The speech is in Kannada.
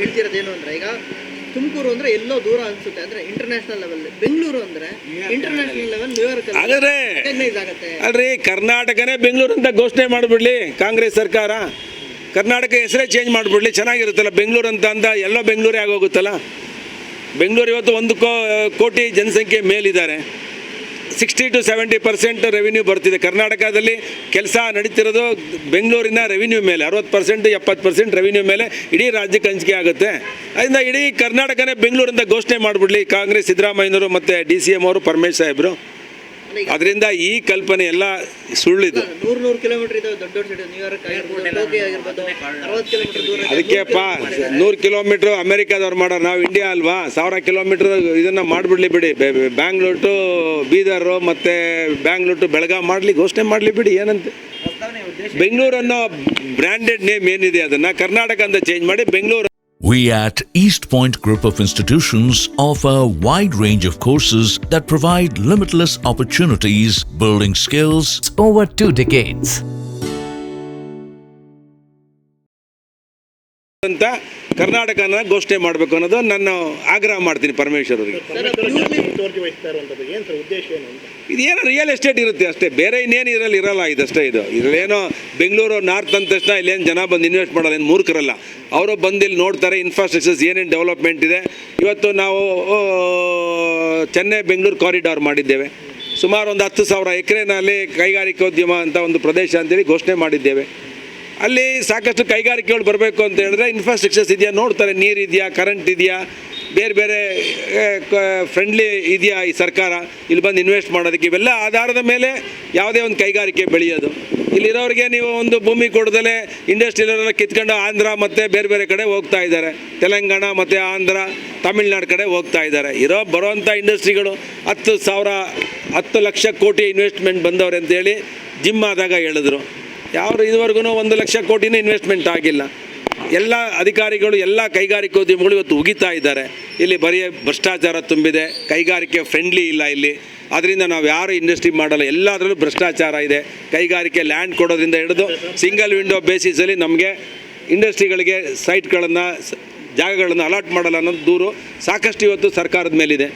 ಹೇಳ್ತಿರೋದೇನು ಅಂದ್ರೆ ಈಗ ತುಮಕೂರು ಅಂದ್ರೆ ಎಲ್ಲೋ ದೂರ ಅನ್ಸುತ್ತೆ. ಅಂದ್ರೆ ಇಂಟರ್ನ್ಯಾಷನಲ್ ಲೆವೆಲ್ ಬೆಂಗಳೂರು ಅಂದ್ರೆ ಇಂಟರ್ನ್ಯಾಷನಲ್ ಲೆವೆಲ್ ನ್ಯೂಯಾರ್ಕ್ ರೆಕಗ್ನೈಸ್ ಆಗುತ್ತೆ. ಅಲ್ರಿ ಕರ್ನಾಟಕನೇ ಬೆಂಗಳೂರು ಅಂತ ಘೋಷಣೆ ಮಾಡಿಬಿಡ್ಲಿ ಕಾಂಗ್ರೆಸ್ ಸರ್ಕಾರ. ಕರ್ನಾಟಕ ಹೆಸರೇ ಚೇಂಜ್ ಮಾಡಿಬಿಡ್ಲಿ ಚೆನ್ನಾಗಿರುತ್ತಲ್ಲ. ಬೆಂಗಳೂರು ಅಂತ ಅಂದ ಎಲ್ಲ ಬೆಂಗಳೂರೇ ಆಗೋಗುತ್ತಲ್ಲ. ಬೆಂಗಳೂರು ಇವತ್ತು ಒಂದು ಕೋಟಿ ಜನಸಂಖ್ಯೆ ಮೇಲಿದ್ದಾರೆ. Sixty to seventy percent revenue ಬರ್ತಿದೆ. ಕರ್ನಾಟಕದಲ್ಲಿ ಕೆಲಸ ನಡೀತಿರೋದು ಬೆಂಗಳೂರಿನ ರೆವಿನ್ಯೂ ಮೇಲೆ, ಅರವತ್ತು ಪರ್ಸೆಂಟ್, ಎಪ್ಪತ್ತು ಪರ್ಸೆಂಟ್ ರೆವಿನ್ಯೂ ಮೇಲೆ ಇಡೀ ರಾಜ್ಯಕ್ಕೆ ಹಂಚಿಕೆ ಆಗುತ್ತೆ. ಅದರಿಂದ ಇಡೀ ಕರ್ನಾಟಕನೇ ಬೆಂಗಳೂರಿಂದ ಘೋಷಣೆ ಮಾಡಿಬಿಡ್ಲಿ. ಕಾಂಗ್ರೆಸ್, ಸಿದ್ದರಾಮಯ್ಯನವರು ಮತ್ತು ಡಿ ಸಿ ಎಂ ಅವರು, ಪರಮೇಶ್ ಸಾಹೇಬರು. ಅದರಿಂದ ಈ ಕಲ್ಪನೆ ಎಲ್ಲ ಸುಳ್ಳಿದು. ಅದಕ್ಕೆಪ್ಪ ನೂರು ಕಿಲೋಮೀಟ್ರ್ ಅಮೆರಿಕಾದವ್ರು ಮಾಡೋರು ನಾವು ಇಂಡಿಯಾ ಅಲ್ವಾ? ಸಾವಿರ ಕಿಲೋಮೀಟ್ರ್ ಇದನ್ನು ಮಾಡಿಬಿಡ್ಲಿ ಬಿಡಿ. ಬ್ಯಾಂಗ್ಳೂರ್ ಟು ಬೀದರು ಮತ್ತು ಬ್ಯಾಂಗ್ಳೂರ್ ಟು ಬೆಳಗಾವಿ ಮಾಡ್ಲಿ ಘೋಷಣೆ ಮಾಡಲಿ ಬಿಡಿ ಏನಂತೆ? ಬೆಂಗಳೂರು ಅನ್ನೋ ಬ್ರ್ಯಾಂಡೆಡ್ ನೇಮ್ ಏನಿದೆ ಅದನ್ನು ಕರ್ನಾಟಕ ಅಂತ ಚೇಂಜ್ ಮಾಡಿ Bengaluru We at East Point Group of Institutions offer a wide range of courses that provide limitless opportunities, building skills, over two decades. ಕರ್ನಾಟಕನ ಘೋಷಣೆ ಮಾಡಬೇಕು ಅನ್ನೋದು ನಾನು ಆಗ್ರಹ ಮಾಡ್ತೀನಿ ಪರಮೇಶ್ವರ್ ಅವರಿಗೆ. ಮುತುವರ್ಜಿ ವಹಿಸ್ತಾ ಇರುವಂಥದ್ದು. ಏನು ಸರ್ ಉದ್ದೇಶ ಏನು ಅಂತ? ಇದೇನೋ ರಿಯಲ್ ಎಸ್ಟೇಟ್ ಇರುತ್ತೆ ಅಷ್ಟೇ. ಬೇರೆ ಇನ್ನೇನು ಇರಲ್ಲಿ ಇರಲ್ಲ ಇದಷ್ಟೇ ಇದು. ಇಲ್ಲೇನೋ ಬೆಂಗಳೂರು ನಾರ್ತ್ ಅಂದ ತಕ್ಷಣ ಇಲ್ಲೇನು ಜನ ಬಂದು ಇನ್ವೆಸ್ಟ್ ಮಾಡಲ್ಲ ಏನು ಮೂರ್ಖರಲ್ಲ. ಅವರು ಬಂದು ಇಲ್ಲಿ ನೋಡ್ತಾರೆ ಇನ್ಫ್ರಾಸ್ಟ್ರಕ್ಚರ್ಸ್ ಏನೇನು ಡೆವಲಪ್ಮೆಂಟ್ ಇದೆ. ಇವತ್ತು ನಾವು ಚೆನ್ನೈ ಬೆಂಗಳೂರು ಕಾರಿಡಾರ್ ಮಾಡಿದ್ದೇವೆ. ಸುಮಾರು ಒಂದು ಹತ್ತು ಸಾವಿರ ಎಕರೆನಲ್ಲಿ ಕೈಗಾರಿಕೋದ್ಯಮ ಅಂತ ಒಂದು ಪ್ರದೇಶ ಅಂತೇಳಿ ಘೋಷಣೆ ಮಾಡಿದ್ದೇವೆ. ಅಲ್ಲಿ ಸಾಕಷ್ಟು ಕೈಗಾರಿಕೆಗಳು ಬರಬೇಕು ಅಂತ ಹೇಳಿದ್ರೆ ಇನ್ಫ್ರಾಸ್ಟ್ರಕ್ಚರ್ಸ್ ಇದೆಯಾ? ನೋಡ್ತಾರೆ, ನೀರು ಇದೆಯಾ ಕರೆಂಟ್ ಇದೆಯಾ? ಬೇರೆ ಬೇರೆ ಫ್ರೆಂಡ್ಲಿ ಇದೆಯಾ ಈ ಸರ್ಕಾರ? ಇಲ್ಲಿ ಬಂದು ಇನ್ವೆಸ್ಟ್ ಮಾಡೋದಕ್ಕೆ ಇವೆಲ್ಲ ಆಧಾರದ ಮೇಲೆ ಯಾವುದೇ ಒಂದು ಕೈಗಾರಿಕೆ ಬೆಳೆಯೋದು. ಇಲ್ಲಿರೋರಿಗೆ ನೀವು ಒಂದು ಭೂಮಿ ಕೊಡದಲೆ ಇಂಡಸ್ಟ್ರಿಯಲ್ಲೆಲ್ಲ ಕಿತ್ಕೊಂಡು ಆಂಧ್ರ ಮತ್ತು ಬೇರೆ ಬೇರೆ ಕಡೆ ಹೋಗ್ತಾ ಇದ್ದಾರೆ. ತೆಲಂಗಾಣ ಮತ್ತು ಆಂಧ್ರ, ತಮಿಳ್ನಾಡು ಕಡೆ ಹೋಗ್ತಾ ಇದ್ದಾರೆ. ಇರೋ, ಬರೋವಂಥ ಇಂಡಸ್ಟ್ರಿಗಳು ಹತ್ತು ಸಾವಿರ, ಹತ್ತು ಲಕ್ಷ ಕೋಟಿ ಇನ್ವೆಸ್ಟ್ಮೆಂಟ್ ಬಂದವ್ರೆ ಅಂತೇಳಿ ಜಿಮ್ ಆದಾಗ ಹೇಳಿದ್ರು. ಯಾವ ಇದುವರೆಗೂ ಒಂದು ಲಕ್ಷ ಕೋಟಿನೂ ಇನ್ವೆಸ್ಟ್ಮೆಂಟ್ ಆಗಿಲ್ಲ. ಎಲ್ಲ ಅಧಿಕಾರಿಗಳು, ಎಲ್ಲ ಕೈಗಾರಿಕೋದ್ಯಮಗಳು ಇವತ್ತು ಉಗಿತಾ ಇದ್ದಾರೆ. ಇಲ್ಲಿ ಬರೀ ಭ್ರಷ್ಟಾಚಾರ ತುಂಬಿದೆ, ಕೈಗಾರಿಕೆ ಫ್ರೆಂಡ್ಲಿ ಇಲ್ಲ ಇಲ್ಲಿ. ಅದರಿಂದ ನಾವು ಯಾರು ಇಂಡಸ್ಟ್ರಿ ಮಾಡಲ್ಲ, ಎಲ್ಲದರಲ್ಲೂ ಭ್ರಷ್ಟಾಚಾರ ಇದೆ. ಕೈಗಾರಿಕೆ ಲ್ಯಾಂಡ್ ಕೊಡೋದ್ರಿಂದ ಹಿಡಿದು ಸಿಂಗಲ್ ವಿಂಡೋ ಬೇಸಿಸಲ್ಲಿ ನಮಗೆ ಇಂಡಸ್ಟ್ರಿಗಳಿಗೆ ಸೈಟ್ಗಳನ್ನು ಜಾಗಗಳನ್ನು ಅಲಾಟ್ ಮಾಡಲ್ಲ ಅನ್ನೋದು ದೂರು ಸಾಕಷ್ಟು ಇವತ್ತು ಸರ್ಕಾರದ ಮೇಲಿದೆ.